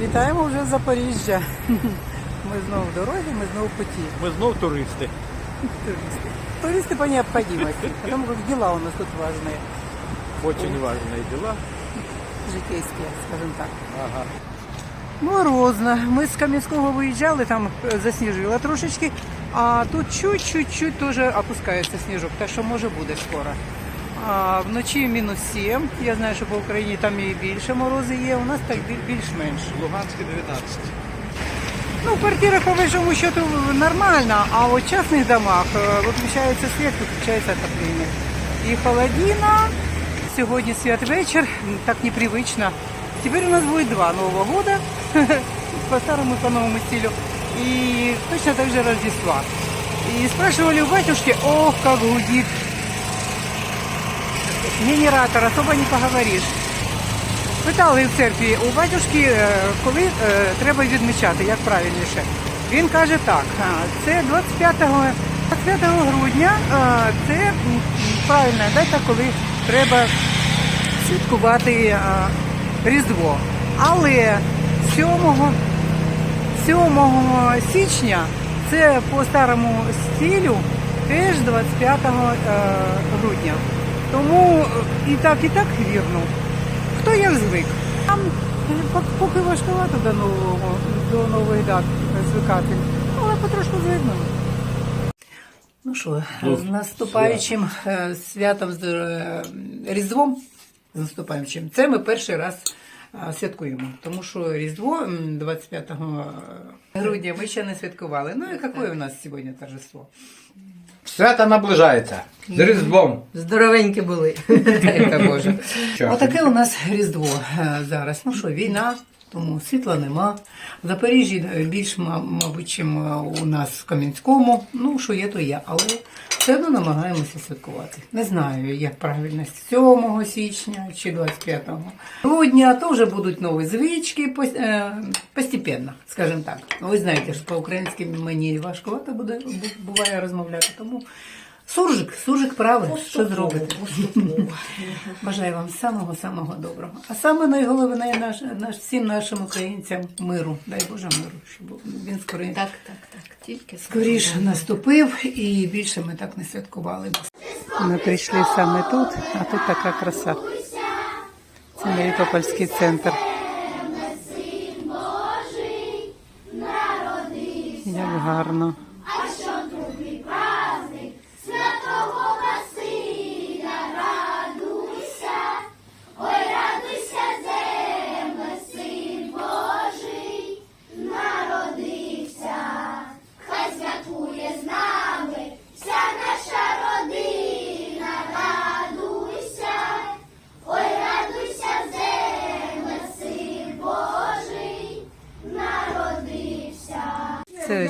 Вітаємо вже з Запоріжжя. Ми знову в дорозі, ми знову в путі. Ми знов туристи. Туристы. Туристы по необходимости, потому как дела у нас тут важные, Очень важные дела. житейські, скажімо так. Ага. Морозно. Ми з Кам'янського виїжджали, там е, засніжило трошечки, а тут чуть-чуть теж опускається сніжок, так що може буде скоро. А вночі мінус 7. Я знаю, що по Україні там і більше морози є, у нас так біль- більш-менш. Луганське 19. Ну, в квартирах, по большому счету, нормально, а вот в частных домах э, выключается свет, выключается отопление. И холодина. Сегодня свят-вечер, м, так непривычно. Теперь у нас будет два Нового года, по старому и по новому стилю, и точно так же Рождества. И спрашивали у батюшки, ох, как гудит генератор, особо не поговоришь. Питали в церкві у батюшки, е, коли е, треба відмічати, як правильніше. Він каже так, це 25, 25 грудня, це правильна дата, коли треба святкувати Різдво. Але 7, 7 січня це по старому стилю теж 25 е, грудня. Тому е, і так, і так вірно. Хто як звик? Там е, поки важкувато до нового до нових дат звикати, але потрошку звикнемо. Ну що, Ну, з наступаючим е, святом з е, Різдвом, з наступаючим, це ми перший раз е, святкуємо. Тому що Різдво 25 грудня ми ще не святкували. Ну і яке у нас сьогодні торжество? Свято наближається. З Різдвом. Здоровенькі були. Дай Боже. Отаке у нас Різдво е, зараз. Ну що, війна, тому світла нема. В Запоріжжі е, більш, мабуть, чим е, у нас в Кам'янському. Ну, що є, то є. Але все одно намагаємося святкувати. Не знаю, як правильно, 7 січня чи 25 грудня, то вже будуть нові звички е, постепенно, скажімо так. Ви знаєте, що по-українськи мені важкувато буде, буває розмовляти, тому Суржик, суржик правий, що зробити? Бажаю вам самого-самого доброго. А саме найголовне наш, наш, всім нашим українцям миру. Дай Боже миру, щоб він скоріше, Так, так, так. Тільки скоріше наступив і більше ми так не святкували. Ми прийшли саме тут, а тут така краса. Це Мелітопольський центр. Як гарно.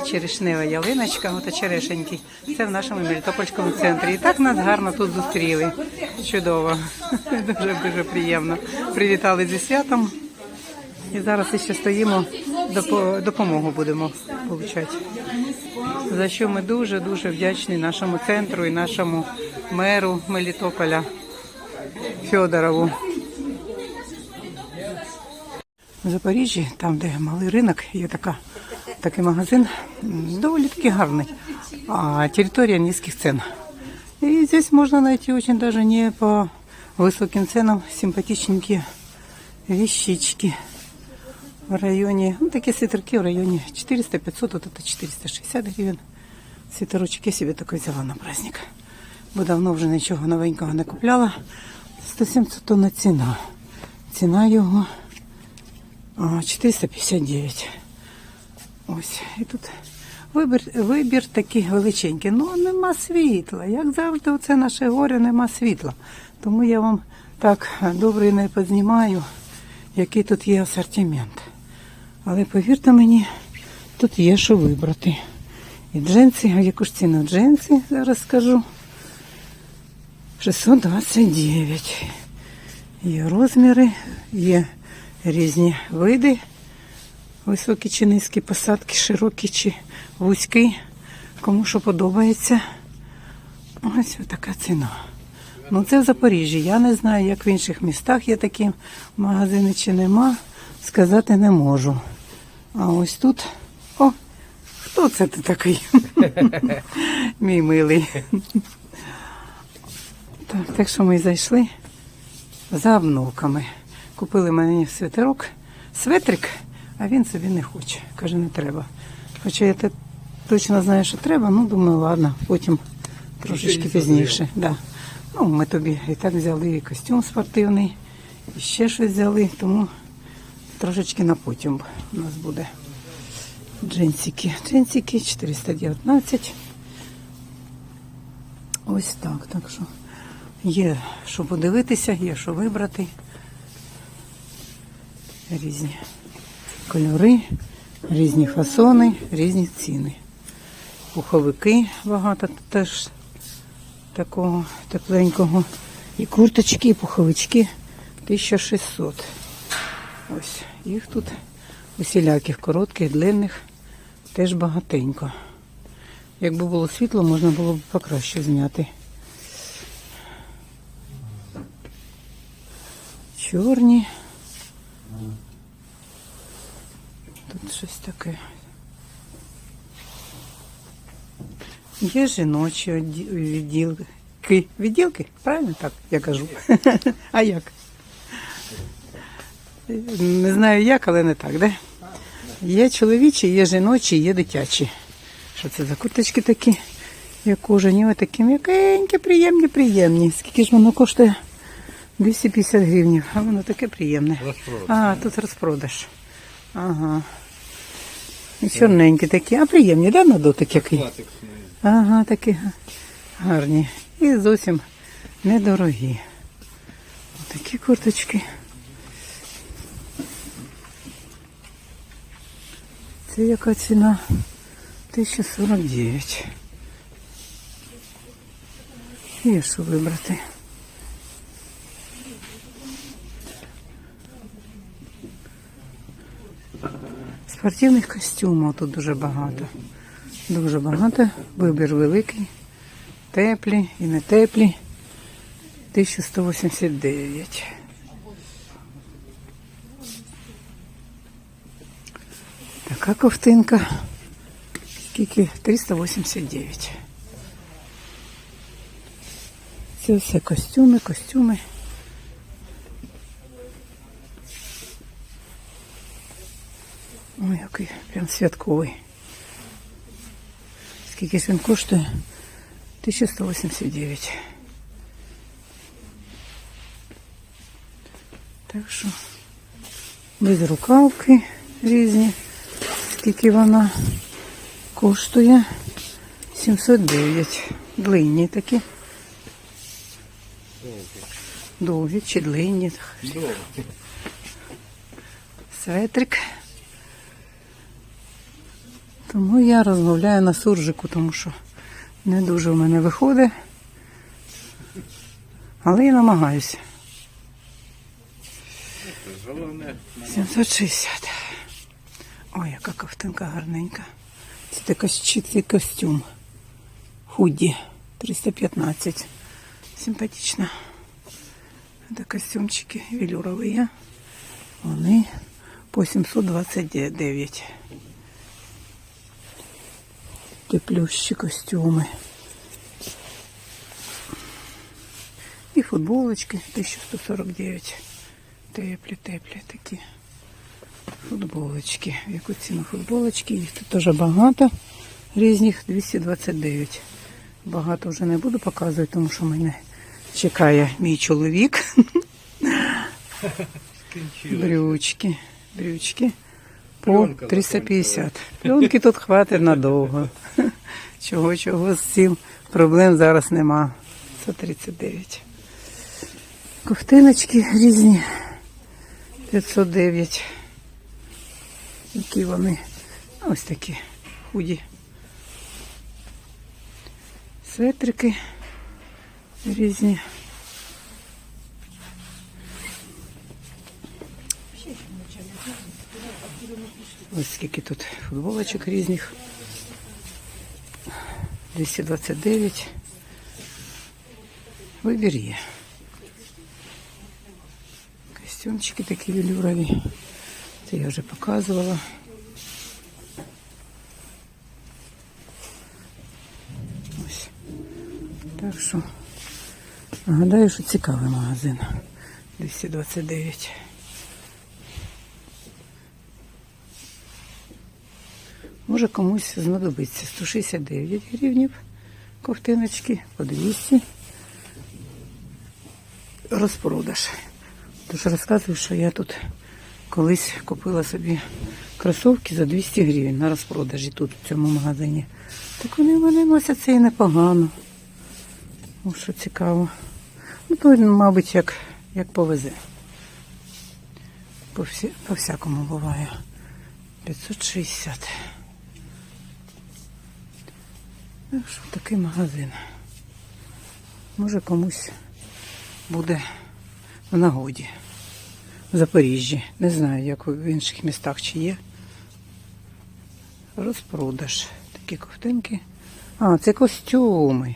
Черешнева ялиночка, ото черешеньки. Це в нашому Мелітопольському центрі. І так нас гарно тут зустріли. Чудово. Дуже дуже приємно. Привітали зі святом. І зараз ще стоїмо, допомогу будемо отримати. За що ми дуже дуже вдячні нашому центру і нашому меру Мелітополя Федорову. В Запоріжжі, там, де малий ринок, є така, такий магазин, доволі таки гарний, а територія низьких цен. И здесь можно найти очень даже не по высоким ценам симпатичненькие вещички в районе, ну, такие свитерки в районе 400-500, вот это 460 гривен. Свитерочек я себе такой взяла на праздник. Бо давно вже нічого новенького не купляла. 170 тонна ціна. Ціна його а, 459. Ось. І тут вибір, вибір такий величенький. Ну, нема світла. Як завжди, оце наше горе, нема світла. Тому я вам так добре не познімаю, який тут є асортимент. Але повірте мені, тут є що вибрати. І джинси, а яку ж ціну джинси, зараз скажу. 629. Є розміри, є різні види. Високі чи низькі посадки, широкі чи вузькі. Кому що подобається. Ось така ціна. Ну це в Запоріжжі. Я не знаю, як в інших містах є такі магазини чи нема. сказати не можу. А ось тут. О, хто це ти такий? Мій милий. Так, так що ми зайшли за обновками. Купили мені свитерок, светрик, а він собі не хоче. Каже, не треба. Хоча я те точно знаю, що треба, ну думаю, ладно, потім трошечки пізніше. Да. Ну, ми тобі і так взяли і костюм спортивний, і ще щось взяли, тому трошечки на потім у нас буде. Джинсики. Джинсики 419. Ось так. Так що є що подивитися, є що вибрати. Різні кольори, різні фасони, різні ціни. Пуховики багато теж такого тепленького. І курточки, і пуховички 1600. Ось їх тут усіляких коротких, длинних, теж багатенько. Якби було світло, можна було б покраще зняти. Чорні. Тут щось таке. Є жіночі відділки. Відділки? Правильно так я кажу? А як? Не знаю як, але не так, да? Є чоловічі, є жіночі, є дитячі. Що це за курточки такі? Як кожані, ось такі м'якенькі, приємні, приємні. Скільки ж воно коштує? 250 гривень, а воно таке приємне. А, тут розпродаж. Ага. Чорненькі такі, а приємні, да, на дотик який? Ага, такі гарні. І зовсім недорогі. Такі курточки. Це яка ціна? 1049. Є що вибрати. Спортивних костюмів тут дуже багато. Дуже багато. Вибір великий. Теплі і не теплі. 1189. Така ковтинка. Скільки? 389. Це все костюми, костюми. Ой, який прям святковий. Скільки ж він коштує? 1189. Так що без рукавки різні. Скільки вона коштує? 709. Длинні такі. Довгі чи длинні. Светрик. Тому я розмовляю на суржику, тому що не дуже в мене виходить. Але я намагаюся. 760. Ой, яка ковтинка гарненька. Це така чистий костюм. Худі. 315. Симпатично. Це костюмчики велюрові. Вони по 729. Теплющі костюми. І футболочки 1149. Теплі, теплі такі футболочки. В яку ціну футболочки? Їх тут теж багато. Різних 229. Багато вже не буду показувати, тому що мене чекає мій чоловік. Брючки. Брючки. Пленка 350. Пленки тут хватить надовго. Чого, чого з цим проблем зараз нема. 139. Ковтиночки різні. 509. Які вони? Ось такі худі. Светрики різні. Ось скільки тут футболочок різних. 229. Вибір є. Костюмчики такі велюрові. Це я вже показувала. Ось. Так що, нагадаю, що цікавий магазин. 229. Може комусь знадобиться 169 гривнів ковтиночки по 200. Розпродаж. Тож розказую, що я тут колись купила собі кросовки за 200 гривень на розпродажі тут, в цьому магазині. Так вони в мене носяться і непогано. Ну, що цікаво. Ну, то, мабуть, як, як повезе. По, всякому буває. 560. Так що такий магазин. Може комусь буде в нагоді. В Запоріжжі. Не знаю, як в інших містах чи є. Розпродаж. Такі ковтинки. А, це костюми.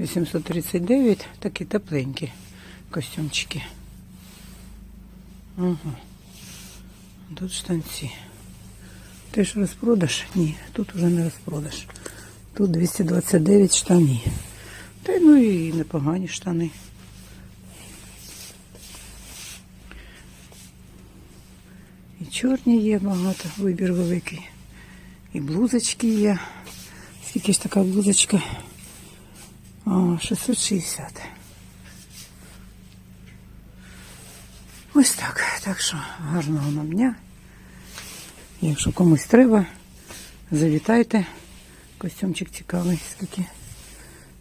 839, такі тепленькі костюмчики. Ага. Тут штанці. Теж розпродаж? Ні, тут вже не розпродаж. Тут 229 штані. Та ну і непогані штани. І чорні є багато, вибір великий. І блузочки є. Скільки ж така блузочка? А, 660. Ось так. Так що гарного нам дня. Якщо комусь треба, завітайте. Костюмчик цікавий, скільки?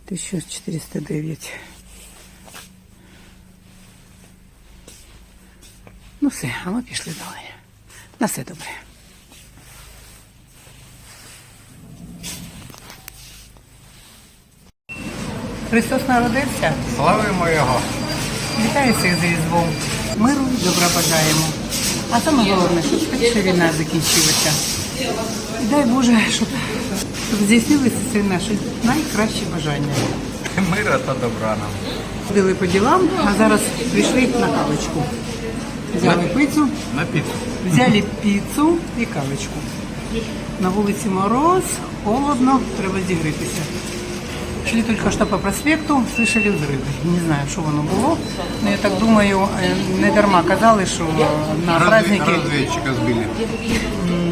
1409. Ну все, а ми пішли далі. На все добре. Христос народився. Славимо його. Вітаю всіх з Різдвом. Миру і добра бажаємо. А саме головне, щоб війна закінчилася. І дай Боже, щоб, щоб здійснилися всі наші найкращі бажання. Мира та добра нам. Ходили по ділам, а зараз прийшли на кавочку. Взяли пиццу, На піцу. взяли піцу і кавочку. На вулиці мороз, холодно, треба зігрітися. Шли только что по проспекту, слышали взрывы. Не знаю, що воно було. Но я так думаю, е, не дарма казали, що на праздники Разведчика збили.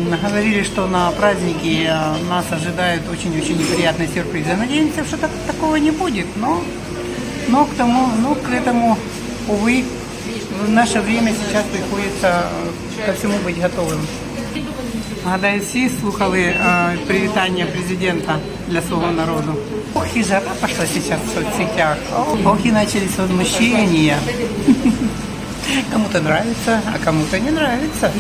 м, говорили, что на праздники э, нас ожидают очень-очень неприятные сюрпризы. Надеемся, что так, такого не будет, но, но к тому, ну, к этому, увы, в наше время сейчас приходится э, ко всему быть готовым. Гадаю, всі слухали е, привітання президента для свого народу. Ох, і жара пошла сейчас в соцсетях. Ох, и начались возмущения. Кому-то нравится, а кому-то не нравится.